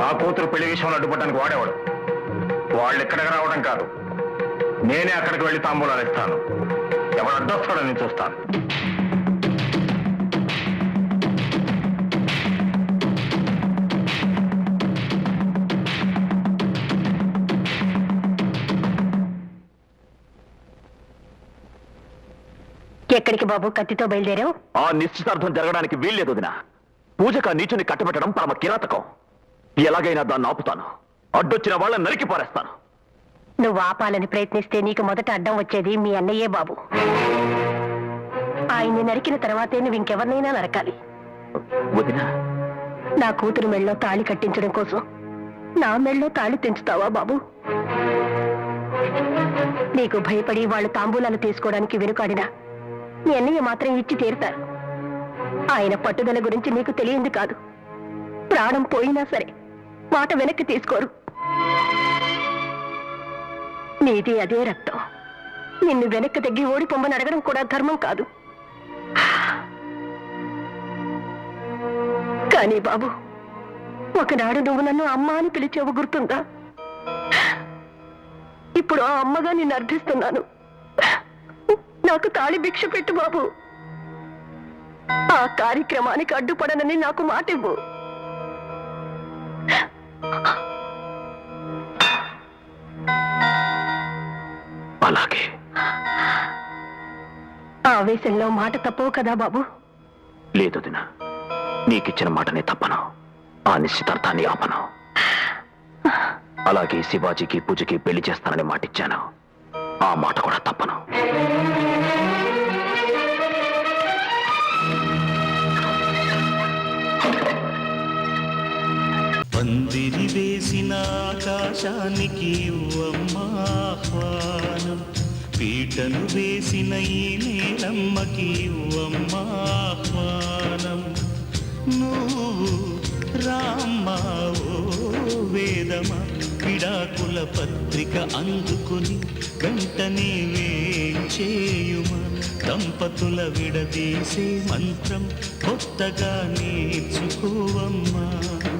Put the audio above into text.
నా కూతురు పెళ్ళి విషయంలో అడ్డుపడడానికి వాడేవాడు. వాళ్ళు ఇక్కడికి రావడం కాదు. నేనే అక్కడికి వెళ్ళి తాంబూలాలు ఇస్తాను. ఎవడు అడ్డొస్తాడో నేను చూస్తాను. ఎక్కడికి బాబు? కత్తితో బయలుదేరావు? ఆ నిశ్చితార్థం జరగడానికి వీల్లేదు వదిన. పూజక నీచుని కట్టబెట్టడం పరమ కిరాతకం. ఎలాగైనా దాన్ని ఆపుతాను. అడ్డొచ్చిన వాళ్ళని నరికి పారేస్తాను. నువ్వు ఆపాలని ప్రయత్నిస్తే నీకు మొదట అడ్డం వచ్చేది మీ అన్నయ్యే బాబు. ఆయన్ని నరికిన తర్వాతే నువ్వు ఇంకెవరినైనా నరకాలి. వదిన. నా కూతురు మెళ్ళో తాళి కట్టించడం కోసం నా మెళ్ళో తాళి తెంచుతావా బాబు? నీకు భయపడి వాళ్ళు తాంబూలాలు తీసుకోవడానికి వెనుకాడినా మీ అన్నయ్య మాత్రం ఇచ్చి తీరుతారు. ఆయన పట్టుదల గురించి నీకు తెలియంది కాదు. ప్రాణం పోయినా సరే మాట వెనక్కి తీసుకోరు. నీది అదే రక్తం. నిన్ను వెనక్కి తగ్గి ఓడిపోమ్మని అడగడం కూడా ధర్మం కాదు. కానీ బాబు ఒకనాడు నువ్వు నన్ను అమ్మ అని పిలిచేవు గుర్తుందా? ఇప్పుడు ఆ అమ్మగా నిన్ను అర్థిస్తున్నాను. నాకు తాళి భిక్ష పెట్టు బాబు. ఆ కార్యక్రమానికి అడ్డుపడనని నాకు మాటివ్వు. అలాగే ఆ ఆవేశంలో మాట తప్పవు కదా బాబు? లేదు వదిన నీకిచ్చిన మాటనే తప్పను. ఆ నిశ్చితార్థాన్ని ఆపను. అలాగే శివాజీకి పూజకి పెళ్ళి చేస్తానని మాటిచ్చాను. ఆ మాట కూడా తప్పను. ఆకాశానికి ఆహ్వానం. పీటను వేసిన ఈ నేలమ్మకి ఆహ్వానం. నువ్వు రామ్మావో ఓ వేదమా విడాకుల పత్రిక అందుకుని వెంటనే వేచేయుమా దంపతుల విడదీసే మంత్రం కొత్తగా నేర్చుకోవమ్మా.